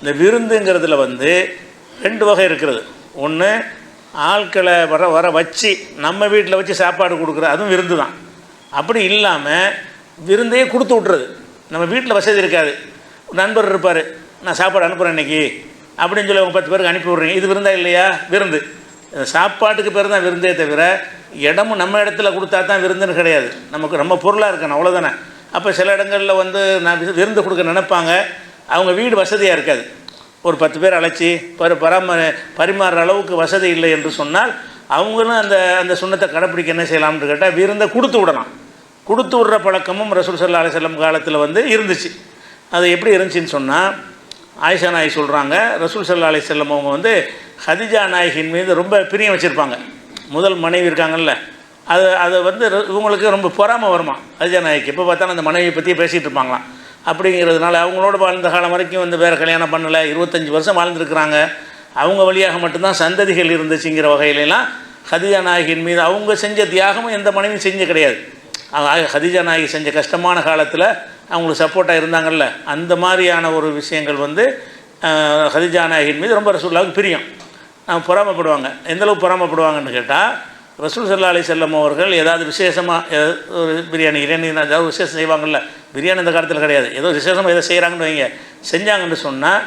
இந்த விருந்துங்கிறதுல வந்து ரெண்டு வகை இருக்கிறது. ஒன்று ஆட்களை வர வர வச்சு நம்ம வீட்டில் வச்சு சாப்பாடு கொடுக்குற அதுவும் விருந்து தான் அப்படி இல்லாமல் விருந்தையே கொடுத்து விட்றது நம்ம வீட்டில் வசதி இருக்காது. நண்பர் இருப்பார் நான் சாப்பாடு அனுப்புகிறேன் இன்றைக்கி அப்படின்னு சொல்லி அவங்க பத்து பேருக்கு அனுப்பி விட்றீங்க. இது விருந்தா இல்லையா? விருந்து. சாப்பாட்டுக்கு பேர் தான் விருந்தே தவிர இடமும் நம்ம இடத்துல கொடுத்தா தான் விருந்துன்னு கிடையாது. நமக்கு நம்ம பொருளாக இருக்கணும் அவ்வளோதானே அப்போ சில இடங்களில் வந்து நான் விருந்து கொடுக்க நினைப்பாங்க. அவங்க வீடு வசதியாக இருக்காது. ஒரு பத்து பேர் அழைச்சி பரி பராம பரிமாறுற அளவுக்கு வசதி இல்லை என்று சொன்னால் அவங்களும் அந்த அந்த சுண்ணத்தை கடைப்பிடிக்க என்ன செய்யலாம்னு கேட்டால் விருந்தை கொடுத்து விடலாம். கொடுத்து விடுற பழக்கமும் ரசூல் சல்லா அலிசல்லம் காலத்தில் வந்து இருந்துச்சு. அது எப்படி இருந்துச்சுன்னு சொன்னால் ஆயிஷா நாய் சொல்கிறாங்க ரசூல் சல்லா அலிசல்லம் அவங்க வந்து ஹதிஜா நாயகின் மீது ரொம்ப பிரியம் வச்சுருப்பாங்க. முதல் மனைவி இருக்காங்கல்ல அது அது வந்து இவங்களுக்கு ரொம்ப பொறாமை வருமா? ஹதிஜா நாய்க்கு எப்போ பார்த்தாலும் அந்த மனைவியை பற்றியே பேசிகிட்டு இருப்பாங்களாம். அப்படிங்கிறதுனால அவங்களோட வாழ்ந்த காலம் வரைக்கும் வந்து வேறு கல்யாணம் பண்ணலை. இருபத்தஞ்சி வருஷம் வாழ்ந்துருக்குறாங்க. அவங்க வழியாக மட்டும்தான் சந்ததிகள் இருந்துச்சுங்கிற வகையிலலாம் ஹதிஜா நாயகின் மீது அவங்க செஞ்ச தியாகமும் எந்த மனைவியும் செஞ்ச கிடையாது. ஹதிஜா நாயகி செஞ்ச கஷ்டமான காலத்தில் அவங்களுக்கு சப்போர்ட்டாக இருந்தாங்கல்ல. அந்த மாதிரியான ஒரு விஷயங்கள் வந்து ஹதிஜா நாயகின் மீது ரொம்ப ரசூல்லாவுக்கு பிரியம். அவங்க பொறாமப்படுவாங்க. எந்த அளவுக்கு பொறாமப்படுவாங்கன்னு கேட்டால் ரசூல் சல்லா அலி செல்லம் அவர்கள் ஏதாவது விசேஷமாக ஒரு பிரியாணி கிரியாணி ஏதாவது விசேஷம் செய்வாங்கல்ல பிரியாணி இந்த காலத்தில் கிடையாது. ஏதோ விசேஷமாக ஏதோ செய்கிறாங்கன்னு வைங்க. செஞ்சாங்கன்னு சொன்னால்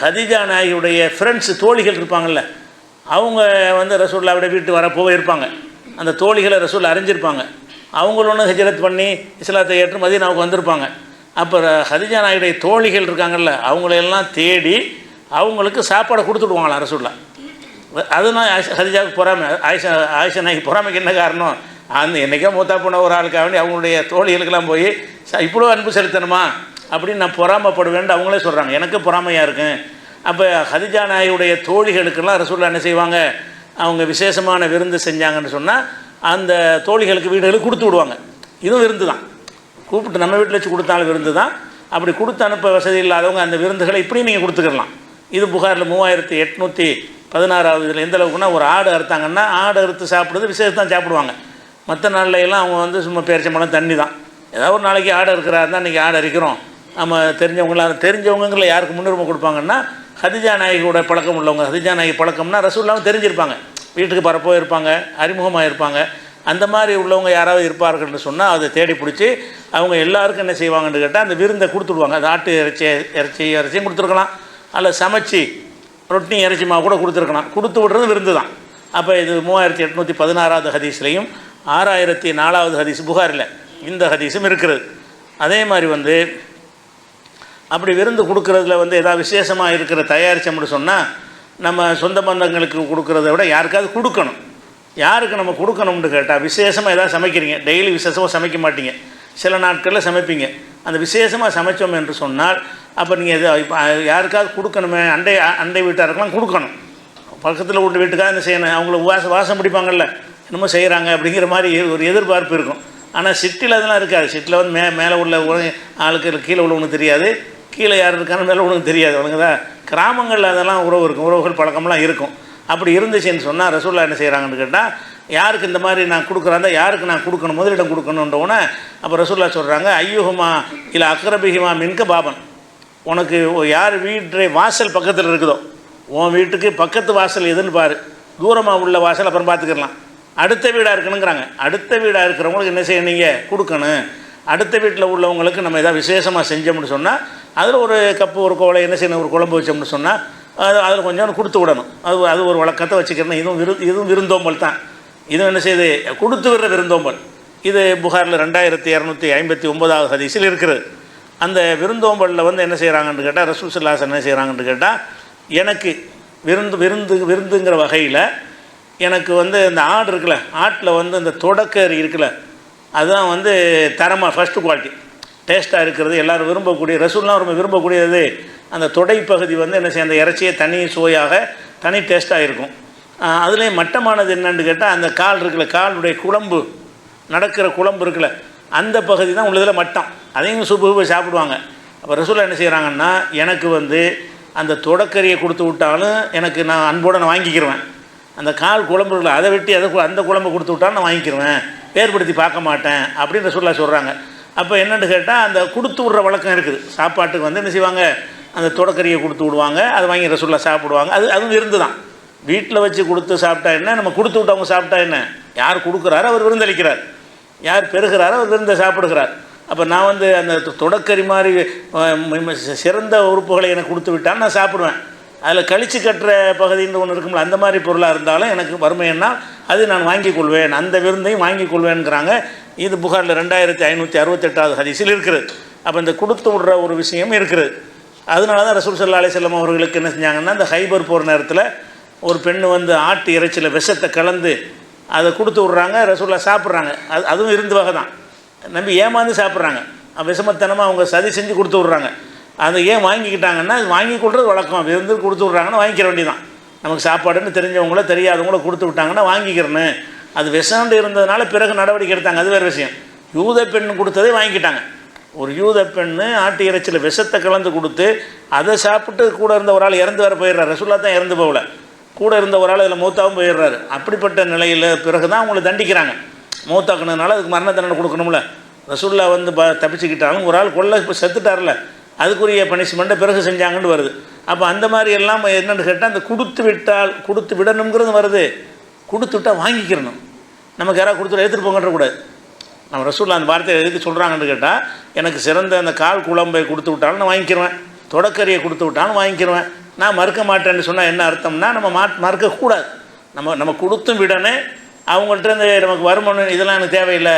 ஹதிஜா நாயுடைய ஃப்ரெண்ட்ஸ் தோழிகள் இருப்பாங்கல்ல அவங்க வந்து ரசூல்லாவோட வீட்டு வர போக இருப்பாங்க அந்த தோழிகளை ரசூல் அறிஞ்சிருப்பாங்க. அவங்களும் ஹிஜரத் பண்ணி இஸ்லாத்தை ஏற்று மதீனாவுக்கு வந்திருப்பாங்க. அப்போ ஹதிஜா நாயுடைய தோழிகள் இருக்காங்கல்ல அவங்களையெல்லாம் தேடி அவங்களுக்கு சாப்பாடை கொடுத்துடுவாங்களா ரசூல்லா அதுதான் ஆயிஷா ஹதிஜாவுக்கு பொறாமை ஆயிஷா ஆயிஷா நாய்க்கு பொறாமைக்கு என்ன காரணம்? அந்த என்றைக்கோ மூத்தா போன ஒரு ஆளுக்காக வேண்டி அவங்களுடைய தோழிகளுக்கெல்லாம் போய் "ச- இவ்வளோ அன்பு செலுத்தணுமா? அப்படின்னு நான் பொறாமப்படுவேன்ட்டு அவங்களே சொல்கிறாங்க எனக்கு பொறாமையாக இருக்கும் அப்போ ஹதிஜா நாயுடைய தோழிகளுக்கெல்லாம் ரசூல்லா என்ன செய்வாங்க? அவங்க விசேஷமான விருந்து செஞ்சாங்கன்னு சொன்னால் அந்த தோழிகளுக்கு வீடுகளுக்கு கொடுத்து விடுவாங்க. இதுவும் விருந்து தான். கூப்பிட்டு நம்ம வீட்டில் வச்சு கொடுத்தாலும் விருந்து தான். அப்படி கொடுத்து அனுப்ப வசதி இல்லாதவங்க அந்த விருந்துகளை இப்படியும் நீங்கள் கொடுத்துக்கலாம். இது புகாரில் மூவாயிரத்தி எட்நூற்றி பதினாறாவது இதில் எந்த அளவுக்குன்னா ஒரு ஆடு அறுத்தாங்கன்னா ஆடு அறுத்து சாப்பிடுறது விசேஷம் தான் சாப்பிடுவாங்க. மற்ற நாள்ல எல்லாம் அவங்க வந்து சும்மா பேரிச்சம்பழம் தண்ணி தான் ஏதாவது ஒரு நாளைக்கு ஆடு இருக்கிறாருன்னா இன்றைக்கி ஆடு அரிக்கிறோம் நம்ம தெரிஞ்சவங்களாம் தெரிஞ்சவங்களை யாருக்கு முன்னுரிமை கொடுப்பாங்கன்னா ஹதிஜா நாயகியோட பழக்கம் உள்ளவங்க ஹதிஜா நாயகி பழக்கம்னா ரசூல்லாவும் தெரிஞ்சிருப்பாங்க. வீட்டுக்கு பரப்போ இருப்பாங்க அறிமுகமாக இருப்பாங்க. அந்த மாதிரி உள்ளவங்க யாராவது இருப்பார்கள்னு சொன்னால் அதை தேடி பிடிச்சி அவங்க எல்லாருக்கும் என்ன செய்வாங்கன்னு கேட்டால் அந்த விருந்தை கொடுத்துடுவாங்க. அது ஆட்டு இறைச்சி இறைச்சி இறைச்சியும் கொடுத்துருக்கலாம். அல்ல சமைச்சு ரொட்டி இறைச்சி மாவு கூட கொடுத்துருக்கலாம். கொடுத்து விடுறது விருந்து தான். அப்போ இது மூவாயிரத்தி எட்நூற்றி பதினாறாவது ஹதீஸ்லேயும் ஆறாயிரத்தி நாலாவது ஹதீஸ் புகாரில் இந்த ஹதீஸும் இருக்கிறது. அதே மாதிரி வந்து அப்படி விருந்து கொடுக்குறதுல வந்து ஏதாவது விசேஷமாக இருக்கிற தயாரிச்சோம்னு சொன்னால் நம்ம சொந்த பந்தங்களுக்கு கொடுக்குறத விட யாருக்காவது கொடுக்கணும். யாருக்கு நம்ம கொடுக்கணும்னு கேட்டால் விசேஷமாக எதாவது சமைக்கிறீங்க. டெய்லி விசேஷமாக சமைக்க மாட்டீங்க. சில நாட்களில் சமைப்பீங்க. அந்த விசேஷமாக சமைச்சோம் என்று சொன்னால் அப்போ நீங்கள் எது இப்போ யாருக்காவது கொடுக்கணுமே அண்டை அண்டை வீட்டாருக்கெல்லாம் கொடுக்கணும். பக்கத்தில் உள்ள வீட்டுக்காக என்ன செய்யணும் அவங்கள வாசம் வாசம் பிடிப்பாங்கல்ல என்னமோ செய்கிறாங்க அப்படிங்கிற மாதிரி ஒரு எதிர்பார்ப்பு இருக்கும். ஆனால் சிட்டியில் அதெல்லாம் இருக்காது. சிட்டியில் வந்து மே மேலே உள்ள ஆளுக்கு கீழே உள்ளவனுக்கு தெரியாது. கீழே யார் இருக்கான்னு மேலே உள்ளவனுக்கு தெரியாது. அவனுங்க கிராமங்களில் அதெல்லாம் உறவு இருக்கும். உறவுகள் பழக்கம்லாம் இருக்கும். அப்படி இருந்துச்சுன்னு சொன்னால் ரசூல்லா என்ன செய்கிறாங்கன்னு கேட்டால் யாருக்கு இந்த மாதிரி நான் கொடுக்குறாந்தா யாருக்கு நான் கொடுக்கணும்? முதலிடம் கொடுக்கணுன்றவுடனே அப்போ ரசூல்லா சொல்கிறாங்க ஐயூஹுமா இல்லை அக்ரபிஹிமா மின்க பாபன். உனக்கு யார் வீட்டு வாசல் பக்கத்தில் இருக்குதோ உன் வீட்டுக்கு பக்கத்து வாசல் எதுன்னு பாரு. தூரமாக உள்ள வாசல் அப்புறம் பார்த்துக்கலாம். அடுத்த வீடாக இருக்கணுங்கிறாங்க. அடுத்த வீடாக இருக்கிறவங்களுக்கு என்ன செய்யணும் நீங்கள் கொடுக்கணும். அடுத்த வீட்டில் உள்ளவங்களுக்கு நம்ம எதாவது விசேஷமாக செஞ்சோம்னு சொன்னால் அதில் ஒரு கப்பு ஒரு கோலை என்ன செய்யணும்? ஒரு குழம்பு வச்சோம்னு சொன்னால் அது அதில் கொஞ்சம் கொடுத்து விடணும். அது அது ஒரு வழக்கத்தை வச்சுக்கிறணும் இதுவும் விரு இதுவும் விருந்தோம்பல் தான். இது என்ன செய்யுது கொடுத்து விடுற விருந்தோம்பல். இது புகாரில் ரெண்டாயிரத்தி இரநூத்தி ஐம்பத்தி ஒன்பதாவது ஹதீஸில் இருக்கிறது. அந்த விருந்தோம்பலில் வந்து என்ன செய்கிறாங்கன்னு கேட்டால் ரசூல் சல்லாஸ் என்ன செய்கிறாங்கன்னு கேட்டால் எனக்கு விருந்து விருந்து விருந்துங்கிற வகையில் எனக்கு வந்து இந்த ஆடு இருக்குல்ல ஆட்டில் வந்து இந்த தொடக்கறி இருக்குல்ல அதுதான் வந்து தரமாக ஃபஸ்ட்டு குவாலிட்டி டேஸ்ட்டாக இருக்கிறது எல்லோரும் விரும்பக்கூடிய ரசூல்லாம் ரொம்ப விரும்பக்கூடியது அந்த தொடை பகுதி வந்து என்ன செய்ய அந்த இறைச்சியை தனி சுவையாக தனி டேஸ்ட்டாக இருக்கும். அதுலேயும் மட்டமானது என்னன்னு கேட்டால் அந்த கால் இருக்குல்ல காலுடைய குழம்பு நடக்கிற குழம்பு இருக்குல்ல அந்த பகுதி தான் உள்ளதில் மட்டம். அதையும் சூப்பு போய் சாப்பிடுவாங்க. அப்போ ரசூலா என்ன செய்கிறாங்கன்னா எனக்கு வந்து அந்த தொடக்கறியை கொடுத்து விட்டாலும் எனக்கு நான் அன்போடு நான் வாங்கிக்கிருவேன். அந்த கால் குழம்பு இருக்குல்ல அதை வெட்டி அதை அந்த குழம்பு கொடுத்து விட்டாலும் நான் வாங்கிக்கிருவேன். வேறுபடுத்தி பார்க்க மாட்டேன் அப்படின்னு ரசூல்லா சொல்கிறாங்க அப்போ என்னென்னு கேட்டால் அந்த கொடுத்து விட்ற வழக்கம் இருக்குது. சாப்பாட்டுக்கு வந்து என்ன செய்வாங்க? அந்த தொடக்கரியை கொடுத்து விடுவாங்க அதை வாங்கி ரசூல்லா சாப்பிடுவாங்க. அது அதுவும் விருந்து தான் வீட்டில் வச்சு கொடுத்து சாப்பிட்டா என்ன? நம்ம கொடுத்து விட்டவங்க சாப்பிட்டா என்ன? யார் கொடுக்குறாரோ அவர் விருந்தளிக்கிறார். யார் பெறுகிறாரோ அவர் விருந்தை சாப்பிடுகிறார். அப்போ நான் வந்து அந்த தொடக்கறி மாதிரி சிறந்த உறுப்புகளை எனக்கு கொடுத்து விட்டால் நான் சாப்பிடுவேன். அதில் கழிச்சு கட்டுற பகுதின்னு ஒன்று இருக்கும்ல அந்த மாதிரி பொருளாக இருந்தாலும் எனக்கு வறுமைன்னா அது நான் வாங்கிக் கொள்வேன். அந்த விருந்தையும் வாங்கிக் கொள்வேன்ங்கிறாங்க இது புகாரில் ரெண்டாயிரத்தி ஐநூற்றி அறுபத்தெட்டாவது ஹதீஸில் இருக்கிறது அப்போ இந்த கொடுத்து விடுற ஒரு விஷயம் இருக்கிறது அதனால தான் ரசூல் சல்லா அலிசல்லாம் அவர்களுக்கு என்ன செஞ்சாங்கன்னா இந்த ஹைபர் போகிற நேரத்தில் ஒரு பெண்ணு வந்து ஆட்டு இறைச்சியில் விஷத்தை கலந்து அதை கொடுத்து விட்றாங்க ரசூல்லா சாப்பிட்றாங்க. அது அதுவும் இருந்து வகை தான். நம்பி ஏமாந்து சாப்பிட்றாங்க. விஷமத்தனமாக அவங்க சதி செஞ்சு கொடுத்து விட்றாங்க. அதை ஏன் வாங்கிக்கிட்டாங்கன்னா அது வாங்கி கொடுறது வழக்கம். விருந்து கொடுத்து விட்றாங்கன்னா வாங்கிக்கிற வேண்டியதான் நமக்கு சாப்பாடுன்னு தெரிஞ்சவங்களோ தெரியாதவங்களோ கொடுத்து விட்டாங்கன்னா வாங்கிக்கிறேன்னு அது விஷம்னு இருந்ததுனால பிறகு நடவடிக்கை எடுத்தாங்க. அது வேறு விஷயம். யூத பெண் கொடுத்ததே வாங்கிக்கிட்டாங்க. ஒரு யூத பெண்ணு ஆட்டு இறைச்சியில் விஷத்தை கலந்து கொடுத்து அதை சாப்பிட்டு கூட இருந்த ஒரு ஆள் இறந்து வர போயிடுறார். ரசுல்லா தான் இறந்து போகல. கூட இருந்த ஒரு ஆள் அதில் மூத்தாவும் போயிடுறாரு. அப்படிப்பட்ட நிலையில் பிறகு தான் அவங்கள தண்டிக்கிறாங்க. மூத்தாக்குனதுனால அதுக்கு மரண தண்டனை கொடுக்கணும்ல. ரசுல்லா வந்து ப தப்பிச்சுக்கிட்டாலும் ஒரு ஆள் கொள்ள இப்போ செத்துட்டார்ல. அதுக்குரிய பனிஷ்மெண்ட்டை பிறகு செஞ்சாங்கன்னு வருது. அப்போ அந்த மாதிரி எல்லாம் என்னென்னு கேட்டால் அந்த கொடுத்து விட்டால் கொடுத்து விடணுங்கிறது வருது. கொடுத்து விட்டால் வாங்கிக்கிறணும். நமக்கு யாராவது கொடுத்துட்டு எடுத்துகிட்டு போங்கன்ற கூட நம்ம ரசூல்லா அந்த வார்த்தையை எதுக்கு சொல்கிறாங்கன்னு கேட்டால் எனக்கு சிறந்த அந்த கால் குழம்பை கொடுத்து விட்டாலும் நான் வாங்கிக்கிறேன் தொடக்கரியை கொடுத்து விட்டாலும் வாங்கிக்கிறேன் நான் மறுக்க மாட்டேன்னு சொன்னால் என்ன அர்த்தம்னா நம்ம மா மறுக்கக்கூடாது. நம்ம நம்ம கொடுத்தும் விடனே அவங்கள்ட்ட இந்த நமக்கு வருமானம் இதெல்லாம் எனக்கு தேவையில்லை.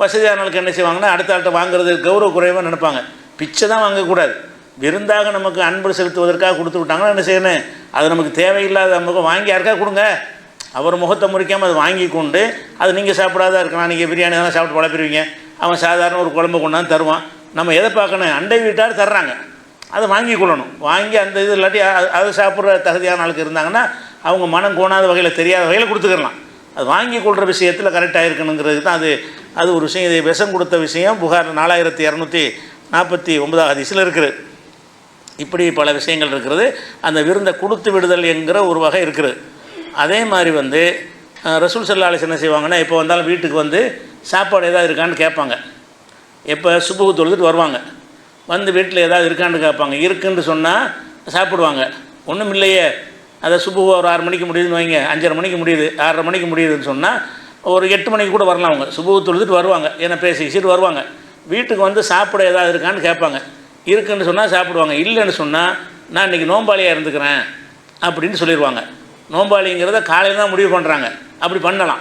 வசதியானவங்களுக்கு என்ன செய்வாங்கன்னா அடுத்த ஆள்கிட்ட வாங்குறது கௌரவ குறைவாக நினைப்பாங்க. பிச்சை தான் வாங்கக்கூடாது. விருந்தாக நமக்கு அன்பு செலுத்துவதற்காக கொடுத்து விட்டாங்கன்னா என்ன செய்யணும்? அது நமக்கு தேவையில்லாத நமக்கு வாங்கி யாருக்கா கொடுங்க. அவர் முகத்தை முறிக்காமல் அதை வாங்கி கொண்டு அது நீங்கள் சாப்பிடாத இருக்கலாம். நீங்கள் பிரியாணி தான் சாப்பிட்டு பழப்பிடுவீங்க. அவன் சாதாரண ஒரு குழம்பு கொண்டாந்து தருவான். நம்ம எதை பார்க்கணும்? அண்டை வீட்டார் தர்றாங்க. அதை வாங்கி கொள்ளணும் வாங்கி அந்த இது இல்லாட்டி அதை சாப்பிட்ற தகுதியான ஆளுக்கு இருந்தாங்கன்னா அவங்க மனம் கோணாத வகையில் தெரியாத வகையில் கொடுத்துக்கலாம். அது வாங்கி கொள்கிற விஷயத்தில் கரெக்டாக இருக்கணுங்கிறது தான் அது அது ஒரு விஷயம். இது விஷம் கொடுத்த விஷயம் புகார் நாலாயிரத்தி இரநூத்தி நாற்பத்தி ஒன்பதாவது ஹதீஸில் இருக்குது. இப்படி பல விஷயங்கள் இருக்கிறது அந்த விருந்தை கொடுத்து விடுதல் என்கிற ஒரு வகை இருக்குது. அதே மாதிரி வந்து ரசூல் செல்லாலிஸ் என்ன செய்வாங்கன்னா இப்போ வந்தாலும் வீட்டுக்கு வந்து சாப்பாடு ஏதாவது இருக்கான்னு கேட்பாங்க. எப்போ சுப்புக்கு தொழுதுட்டு வருவாங்க. வந்து வீட்டில் ஏதாவது இருக்கான்னு கேட்பாங்க. இருக்குன்னு சொன்னால் சாப்பிடுவாங்க. ஒன்றும் இல்லையே. அதை சுபு ஒரு ஆறு மணிக்கு முடியுதுன்னு வைங்க. அஞ்சரை மணிக்கு முடியுது. ஆறரை மணிக்கு முடியுதுன்னு சொன்னால் ஒரு எட்டு மணிக்கு கூட வரலாம் அவங்க. சுபுகு தொழுதுட்டு வருவாங்க. ஏன்னா பேசிக்கிட்டு வருவாங்க. வீட்டுக்கு வந்து சாப்பிட ஏதாவது இருக்கான்னு கேட்பாங்க. இருக்குன்னு சொன்னால் சாப்பிடுவாங்க. இல்லைன்னு சொன்னால் நான் இன்றைக்கி நோம்பாளியாக இருந்துக்கிறேன் அப்படின்னு சொல்லிடுவாங்க நோம்பாளிங்கிறத காலையில் தான் முடிவு பண்ணுறாங்க அப்படி பண்ணலாம்.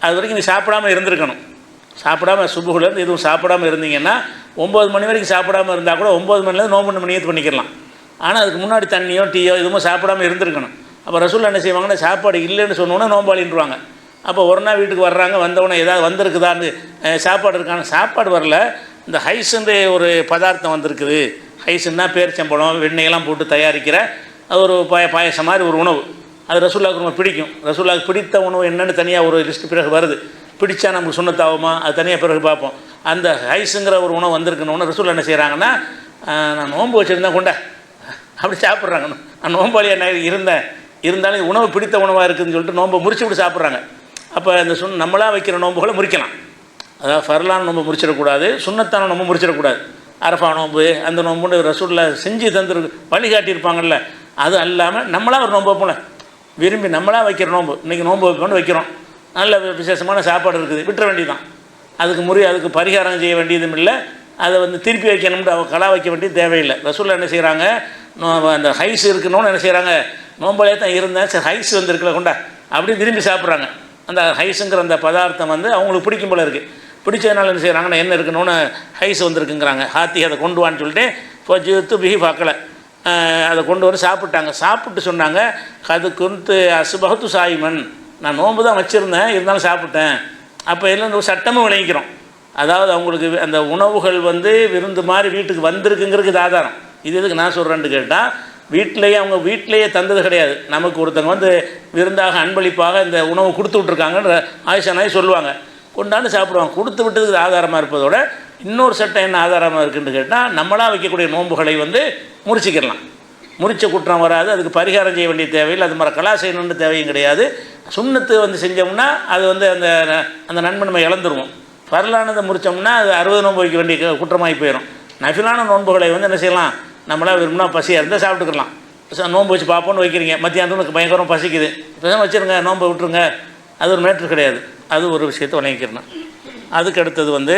அது வரைக்கும் நீ சாப்பிடாம இருந்திருக்கணும். சாப்பிடாம சுபுகுலேருந்து எதுவும் சாப்பிடாம இருந்தீங்கன்னா ஒம்பது மணி வரைக்கும் சாப்பிடாம இருந்தால் கூட ஒம்பது மணிலேருந்து நோம்பு மணி ஏற்று பண்ணிக்கலாம் ஆனால் அதுக்கு முன்னாடி தண்ணியோ டீயோ எதுவும் சாப்பிடாம இருந்திருக்கணும். அப்போ ரசூல் என்ன செய்வாங்கன்னா சாப்பாடு இல்லைன்னு சொன்னோன்னே நோம்பாளின்றுவாங்க அப்போ ஒரு நாள் வீட்டுக்கு வர்றாங்க வந்தவொடனே ஏதாவது வந்திருக்குதான்னு சாப்பாடு இருக்கான சாப்பாடு வரல. இந்த ஹைஸுன்ற ஒரு பதார்த்தம் வந்திருக்குது. ஹைஸுன்னா பேரிச்சம்பழம் வெண்ணெயெல்லாம் போட்டு தயாரிக்கிற அது ஒரு பாய பாயசம் மாதிரி ஒரு உணவு. அது ரசூல்லாவுக்கு ரொம்ப பிடிக்கும். ரசூல்லாவுக்கு பிடித்த உணவு என்னென்னு தனியாக ஒரு லிஸ்ட் பிறகு வருது. பிடிச்சா நமக்கு சுண்ணத்தாகுமா? அது தனியாக பிறகு பார்ப்போம். அந்த ஹைஸுங்கிற ஒரு உணவு வந்திருக்கணும்னு ரசூல் என்ன செய்கிறாங்கன்னா நான் நோன்பு வச்சுருந்தேன் கொண்ட. அப்படி சாப்பிட்றாங்க. நான் நோம்பாளியாக நான் இருந்தேன். இருந்தாலும் உணவு பிடித்த உணவாக இருக்குதுன்னு சொல்லிட்டு நோன்பை முறிச்சு விட்டு சாப்பிட்றாங்க. அப்போ இந்த சுண் நம்மளாக வைக்கிற நோன்புகளை முறிக்கலாம். அதாவது ஃபர்லான் நோன்பு முறிச்சிடக்கூடாது சுண்ணத்தான நோன்பு முறிச்சிடக்கூடாது. அரஃபா நோன்பு அந்த நோன்புன்னு ரசூலில் செஞ்சு தந்துரு வழிகாட்டியிருப்பாங்கல்ல அது அல்லாமல் நம்மளாக ஒரு நோன்பு வைப்போம்ல. விரும்பி நம்மளாக வைக்கிற நோன்பு. இன்றைக்கி நோன்பு வைப்போம்னு வைக்கிறோம். நல்ல விசேஷமான சாப்பாடு இருக்குது விட்டுற வேண்டியதுதான். அதுக்கு முறை அதுக்கு பரிகாரம் செய்ய வேண்டியதும் இல்லை. அதை வந்து திருப்பி வைக்கணும்னு அவள் கலா வைக்க வேண்டியது தேவையில்லை. ரசூலில் என்ன செய்கிறாங்க அந்த ஹைஸ் இருக்கணும்னு என்ன செய்கிறாங்க நோம்பலே தான் இருந்தேன். சரி ஹைஸ் வந்துருக்குல கொண்டா. அப்படி திரும்பி சாப்பிட்றாங்க. அந்த ஹைஸுங்கிற அந்த பதார்த்தம் வந்து அவங்களுக்கு பிடிக்கும் போல இருக்குது பிடிச்சதுனால என்ன செய்கிறாங்கன்னா என்ன இருக்கணும்னு ஹைஸ் வந்திருக்குங்கிறாங்க. ஹாத்தி அதை கொண்டு வான்னு சொல்லிட்டு ஃபஜ்த்து பிஹி பார்க்கல அதை கொண்டு வந்து சாப்பிட்டாங்க. சாப்பிட்டு சொன்னாங்க அது குந்து அசுபகத்து சாயிமன். நான் நோன்பு தான் வச்சுருந்தேன் இருந்தாலும் சாப்பிட்டேன். அப்போ எல்லாம் ஒரு சட்டமும் விளங்கிக்கிறோம். அதாவது அவங்களுக்கு அந்த உணவுகள் வந்து விருந்து மாதிரி வீட்டுக்கு வந்திருக்குங்கிறதுக்கு இது ஆதாரம். இது எதுக்கு நான் சொல்கிறேன்னு கேட்டால் வீட்டிலேயே அவங்க வீட்டிலேயே தந்தது கிடையாது. நமக்கு ஒருத்தங்க வந்து விருந்தாக அன்பளிப்பாக இந்த உணவு கொடுத்து விட்ருக்காங்கன்ற ஆயிஷா சொல்லுவாங்க. கொண்டாந்து சாப்பிடுவாங்க. கொடுத்து விட்டதுக்கு ஆதாரமாக இருப்பதோட இன்னொரு சட்டம் என்ன ஆதாரமாக இருக்குன்னு கேட்டால் நம்மளாக வைக்கக்கூடிய நோன்புகளை வந்து முறிச்சிக்கிடலாம். முறிச்ச குற்றம் வராது அதுக்கு பரிகாரம் செய்ய வேண்டிய தேவையில்லை அது மாதிரி கலா செய்யணுன்ற தேவையும் கிடையாது. சுண்ணத்து வந்து செஞ்சோம்னா அது வந்து அந்த அந்த நண்பன்மை இழந்துருவோம். பரலானதை முறித்தோம்னா அது அறுபது நோன்பு வைக்க வேண்டிய குற்றமாகி போயிடும். நஃபிலான நோன்புகளை வந்து என்ன செய்யலாம்? நம்மளால் விரும்பினா பசியாக இருந்தால் சாப்பிட்டுக்கலாம். நோன்பு வச்சு பார்ப்போன்னு வைக்கிறீங்க. மத்தியானத்துக்கு பயங்கரம் பசிக்குது. இப்போ வச்சுருங்க நோன்பை விட்டுருங்க. அது ஒரு மேட்ரு கிடையாது. அது ஒரு விஷயத்தை வழங்கிக்கிறணும் அதுக்கு அடுத்தது வந்து